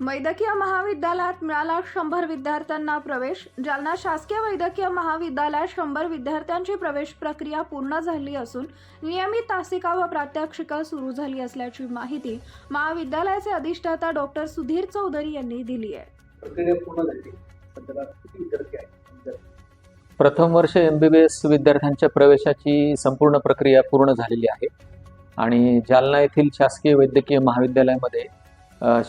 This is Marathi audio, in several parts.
वैद्यकीय महाविद्यालयात मिळाला शंभर विद्यार्थ्यांना प्रवेश. जालना शासकीय वैद्यकीय महाविद्यालयात शंभर विद्यार्थ्यांची प्रवेश प्रक्रिया पूर्ण झाली असून नियमित तासिका व प्रात्यक्षिका सुरू झाली असल्याची माहिती महाविद्यालयाचे अधिष्ठाता डॉक्टर सुधीर चौधरी यांनी दिली आहे. प्रथम वर्ष एम बी बी एस विद्यार्थ्यांच्या प्रवेशाची संपूर्ण प्रक्रिया पूर्ण झालेली आहे. आणि जालना येथील शासकीय वैद्यकीय महाविद्यालयामध्ये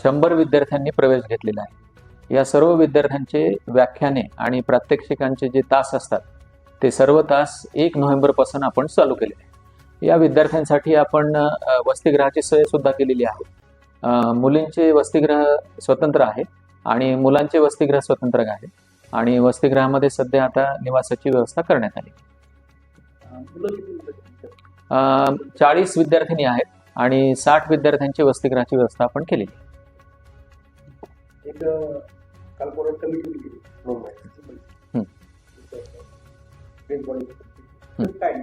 शंभर विद्यार्थ्यांनी प्रवेश घेतलेला आहे. या सर्व विद्यार्थ्यांचे व्याख्याने आणि प्रात्यक्षिकांचे जे तास असतात ते सर्व तास एक नोव्हेंबरपासून आपण चालू केले आहे या विद्यार्थ्यांसाठी आपण वसतिगृहाची सोय सुद्धा केलेली आहे. मुलींचे वसतिगृह स्वतंत्र आहे आणि मुलांचे वसतिगृह स्वतंत्र आहे आणि वसतिगृहामध्ये सध्या आता निवासाची व्यवस्था करण्यात आली. चाळीस विद्यार्थिनी आहेत आणि साठ विद्यार्थ्यांची वसतिगृहाची व्यवस्था आपण केली एक अं, काल परवा कमिटी केली हं. काय.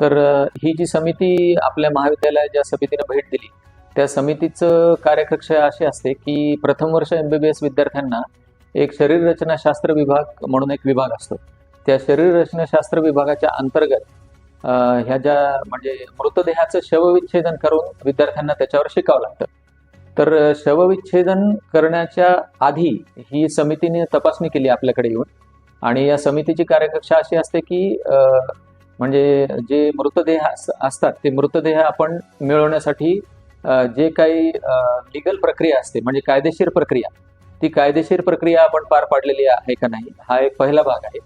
तर ही जी समिती आपल्या महाविद्यालयात ज्या समितीनं भेट दिली त्या समितीचं कार्यकक्ष असे असते की प्रथम वर्ष एम बी बी एस विद्यार्थ्यांना एक शरीररचनाशास्त्र विभाग म्हणून एक विभाग असतो. त्या शरीररचनाशास्त्र विभागाच्या अंतर्गत ह्या ज्या म्हणजे मृतदेहाचं शवविच्छेदन करून विद्यार्थ्यांना त्याच्यावर शिकावं लागतं. तर शवविच्छेदन करण्याच्या आधी ही समितीने तपासणी केली आपल्याकडे येऊन. आणि या समितीची कार्यकक्षा अशी असते की म्हणजे जे मृतदेह अस- असतात ते मृतदेह आपण मिळवण्यासाठी जे काही लिगल प्रक्रिया असते म्हणजे कायदेशीर प्रक्रिया ती कायदेशीर प्रक्रिया आपण पार पाडलेली आहे का नाही हा एक पहिला भाग आहे.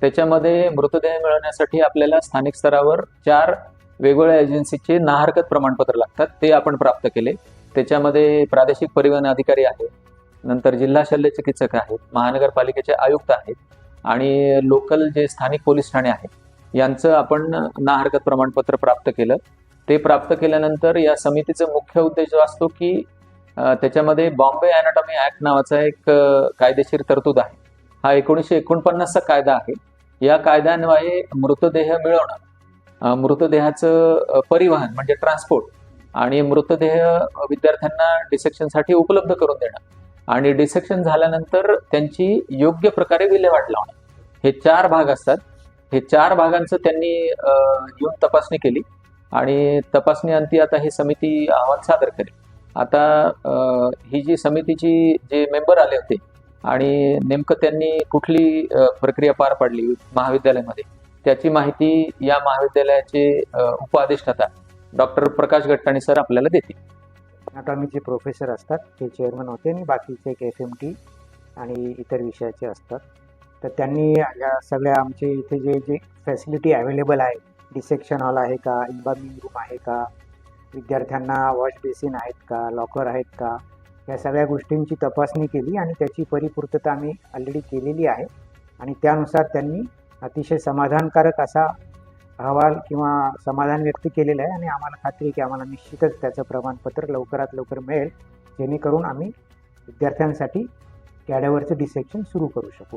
त्याच्यामध्ये मृतदेह मिळवण्यासाठी आपल्याला स्थानिक स्तरावर चार वेगवेगळ्या एजन्सीचे नाहरकत प्रमाणपत्र लागतात ते आपण प्राप्त केले. त्याच्यामध्ये प्रादेशिक परिवहन अधिकारी आहेत नंतर जिल्हा शल्य चिकित्सक आहेत महानगरपालिकेचे आयुक्त आहेत आणि लोकल जे स्थानिक पोलीस ठाणे आहेत यांचं आपण ना हरकत प्रमाणपत्र प्राप्त केलं. ते प्राप्त केल्यानंतर या समितीचा मुख्य उद्देश जो असतो की त्याच्यामध्ये बॉम्बे अॅनाटॉमी ऍक्ट नावाचा एक कायदेशीर तरतूद आहे. हा एकोणीसशे एकोणपन्नासचा कायदा आहे. या कायद्यान्वये मृतदेह मिळवणं मृतदेहाचं परिवहन म्हणजे ट्रान्सपोर्ट आणि मृतदेह विद्यार्थ्यांना डिसेक्शनसाठी उपलब्ध करून देणं. आणि डिसेक्शन झाल्यानंतर त्यांची योग्य प्रकारे विल्हेवाट लावणं. हे चार भाग असतात. हे चार भागांचं त्यांनी येऊन तपासणी केली. आणि तपासणी अंती आता ही समिती अहवाल सादर करेल. आता ही जी समितीची जे मेंबर आले होते आणि नेमकं त्यांनी कुठली प्रक्रिया पार पाडली महाविद्यालयामध्ये त्याची माहिती या महाविद्यालयाचे अ, डॉक्टर प्रकाश गट्टाणी सर आपल्याला देतील. अनाटॉमीचे प्रोफेसर असतात ते चेअरमन होते आणि बाकीचे एक एफ एम टी आणि इतर विषयाचे असतात. तर त्यांनी या सगळ्या आमचे इथे जे जे फॅसिलिटी अवेलेबल आहे डिसेक्शन हॉल आहे का इन्बामिंग रूम आहे का विद्यार्थ्यांना वॉश बेसिन आहेत का लॉकर आहेत का या सगळ्या गोष्टींची तपासणी केली आणि त्याची परिपूर्तता आम्ही ऑलरेडी केलेली आहे. आणि त्यानुसार त्यांनी अतिशय समाधानकारक असा अहवाल किंवा समाधान व्यक्त केलेलं आहे आणि आम्हाला खात्री आहे की आम्हाला निश्चितच त्याचं प्रमाणपत्र लवकरात लवकर मिळेल जेणेकरून आम्ही विद्यार्थ्यांसाठी कॅडेवरचं डिसेक्शन सुरू करू शकू.